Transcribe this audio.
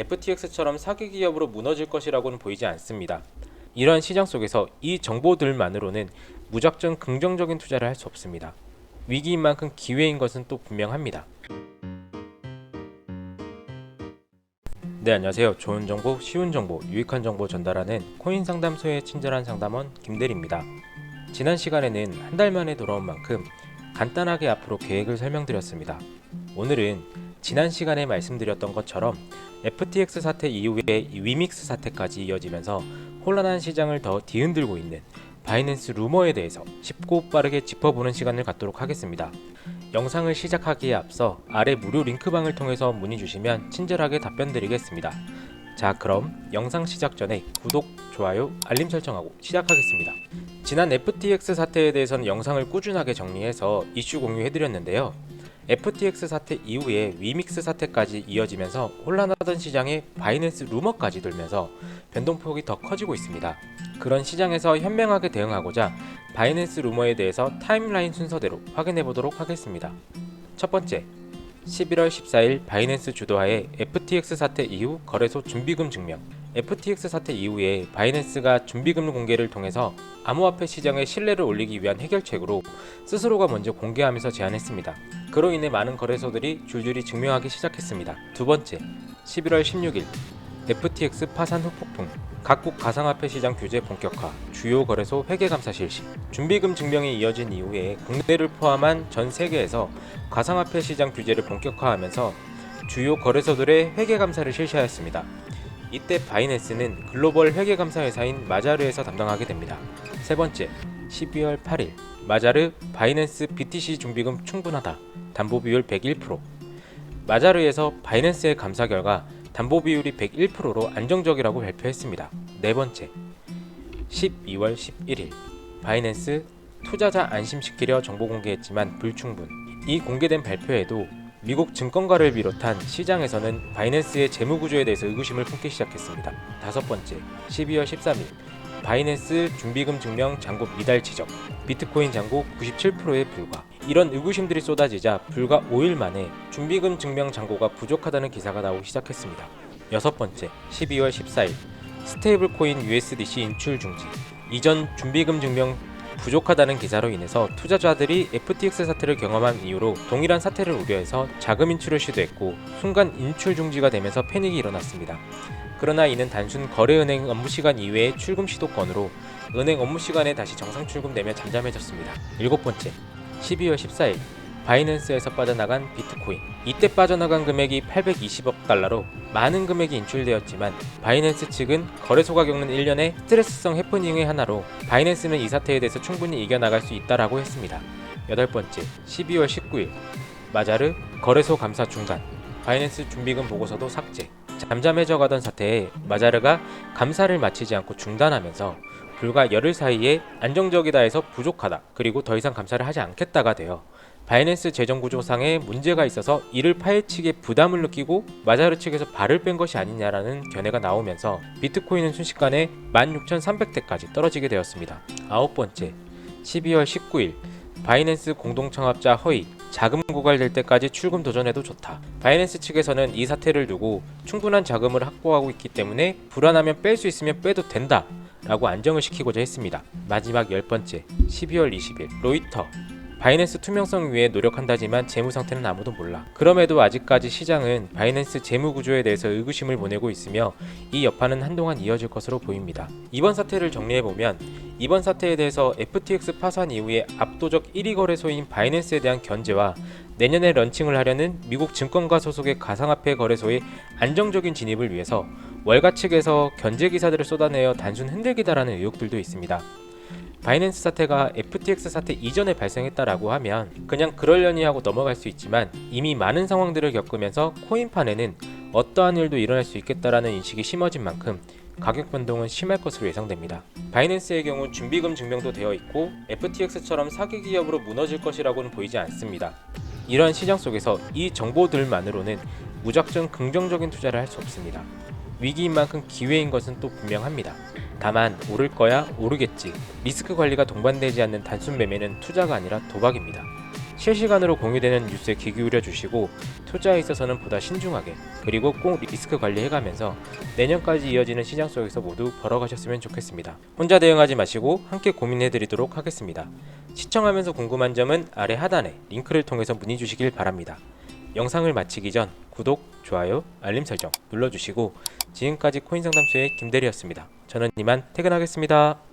FTX처럼 사기 기업으로 무너질 것이라고는 보이지 않습니다. 이러한 시장 속에서 이 정보들만으로는 무작정 긍정적인 투자를 할 수 없습니다. 위기인 만큼 기회인 것은 또 분명합니다. 네, 안녕하세요. 좋은 정보, 쉬운 정보, 유익한 정보 전달하는 코인 상담소의 친절한 상담원 김대리입니다. 지난 시간에는 한 달 만에 돌아온 만큼 간단하게 앞으로 계획을 설명드렸습니다. 오늘은 지난 시간에 말씀드렸던 것처럼 FTX 사태 이후에 위믹스 사태까지 이어지면서 혼란한 시장을 더 뒤흔들고 있는 바이낸스 루머에 대해서 쉽고 빠르게 짚어보는 시간을 갖도록 하겠습니다. 영상을 시작하기에 앞서 아래 무료 링크방을 통해서 문의 주시면 친절하게 답변 드리겠습니다. 자, 그럼 영상 시작 전에 구독, 좋아요, 알림 설정하고 시작하겠습니다. 지난 FTX 사태에 대해서는 영상을 꾸준하게 정리해서 이슈 공유해드렸는데요. FTX 사태 이후에 위믹스 사태까지 이어지면서 혼란하던 시장에 바이낸스 루머까지 돌면서 변동폭이 더 커지고 있습니다. 그런 시장에서 현명하게 대응하고자 바이낸스 루머에 대해서 타임라인 순서대로 확인해 보도록 하겠습니다. 첫 번째, 11월 14일 바이낸스 주도하에 FTX 사태 이후 거래소 준비금 증명. FTX 사태 이후에 바이낸스가 준비금 공개를 통해서 암호화폐 시장의 신뢰를 올리기 위한 해결책으로 스스로가 먼저 공개하면서 제안했습니다. 그로 인해 많은 거래소들이 줄줄이 증명하기 시작했습니다. 두 번째, 11월 16일 FTX 파산 후 폭풍. 각국 가상화폐 시장 규제 본격화, 주요 거래소 회계 감사 실시. 준비금 증명이 이어진 이후에 국내를 포함한 전 세계에서 가상화폐 시장 규제를 본격화하면서 주요 거래소들의 회계 감사를 실시하였습니다. 이때 바이낸스는 글로벌 회계 감사 회사인 마자르에서 담당하게 됩니다. 세 번째, 12월 8일 마자르 바이낸스 BTC 준비금 충분하다. 담보 비율 101%. 마자르에서 바이낸스의 감사 결과 담보 비율이 101%로 안정적이라고 발표했습니다. 네 번째, 12월 11일 바이낸스 투자자 안심시키려 정보 공개했지만 불충분. 이 공개된 발표에도 미국 증권가를 비롯한 시장에서는 바이낸스의 재무 구조에 대해서 의구심을 품기 시작했습니다. 다섯 번째, 12월 13일 바이낸스 준비금 증명 잔고 미달 지적, 비트코인 잔고 97%에 불과. 이런 의구심들이 쏟아지자 불과 5일 만에 준비금 증명 잔고가 부족하다는 기사가 나오기 시작했습니다. 여섯 번째, 12월 14일 스테이블 코인 USDC 인출 중지. 이전 준비금 증명 부족하다는 기사로 인해서 투자자들이 FTX 사태를 경험한 이후로 동일한 사태를 우려해서 자금 인출을 시도했고 순간 인출 중지가 되면서 패닉이 일어났습니다. 그러나 이는 단순 거래은행 업무 시간 이외의 출금 시도 건으로 은행 업무 시간에 다시 정상 출금되며 잠잠해졌습니다. 일곱 번째, 12월 14일 바이낸스에서 빠져나간 비트코인. 이때 빠져나간 금액이 820억 달러로 많은 금액이 인출되었지만 바이낸스 측은 거래소가 겪는 일련의 스트레스성 해프닝의 하나로 바이낸스는 이 사태에 대해서 충분히 이겨나갈 수 있다라고 했습니다. 여덟 번째, 12월 19일 마자르 거래소 감사 중단. 바이낸스 준비금 보고서도 삭제. 잠잠해져 가던 사태에 마자르가 감사를 마치지 않고 중단하면서 불과 열흘 사이에 안정적이다 해서 부족하다 그리고 더 이상 감사를 하지 않겠다가 되어 바이낸스 재정 구조상에 문제가 있어서 이를 파헤치기에 부담을 느끼고 마자르 측에서 발을 뺀 것이 아니냐라는 견해가 나오면서 비트코인은 순식간에 16,300대까지 떨어지게 되었습니다. 아홉 번째, 12월 19일 바이낸스 공동창업자 허위 자금 고갈될 때까지 출금 도전해도 좋다. 바이낸스 측에서는 이 사태를 두고 충분한 자금을 확보하고 있기 때문에 불안하면 뺄 수 있으면 빼도 된다. 라고 안정을 시키고자 했습니다. 마지막 열 번째, 12월 20일 로이터 바이낸스 투명성 위해 노력한다지만 재무 상태는 아무도 몰라. 그럼에도 아직까지 시장은 바이낸스 재무 구조에 대해서 의구심을 보내고 있으며 이 여파는 한동안 이어질 것으로 보입니다. 이번 사태를 정리해 보면 이번 사태에 대해서 FTX 파산 이후에 압도적 1위 거래소인 바이낸스에 대한 견제와 내년에 런칭을 하려는 미국 증권가 소속의 가상화폐 거래소의 안정적인 진입을 위해서 월가 측에서 견제 기사들을 쏟아내어 단순 흔들기다라는 의혹들도 있습니다. 바이낸스 사태가 FTX 사태 이전에 발생했다라고 하면 그냥 그러려니 하고 넘어갈 수 있지만 이미 많은 상황들을 겪으면서 코인판에는 어떠한 일도 일어날 수 있겠다라는 인식이 심어진 만큼 가격 변동은 심할 것으로 예상됩니다. 바이낸스의 경우 준비금 증명도 되어 있고 FTX처럼 사기 기업으로 무너질 것이라고는 보이지 않습니다. 이러한 시장 속에서 이 정보들만으로는 무작정 긍정적인 투자를 할 수 없습니다. 위기인 만큼 기회인 것은 또 분명합니다. 다만 오를 거야 오르겠지. 리스크 관리가 동반되지 않는 단순 매매는 투자가 아니라 도박입니다. 실시간으로 공유되는 뉴스에 귀 기울여 주시고 투자에 있어서는 보다 신중하게 그리고 꼭 리스크 관리해가면서 내년까지 이어지는 시장 속에서 모두 벌어가셨으면 좋겠습니다. 혼자 대응하지 마시고 함께 고민해드리도록 하겠습니다. 시청하면서 궁금한 점은 아래 하단에 링크를 통해서 문의 주시길 바랍니다. 영상을 마치기 전 구독, 좋아요, 알림 설정 눌러주시고 지금까지 코인 상담소의 김대리였습니다. 저는 이만 퇴근하겠습니다.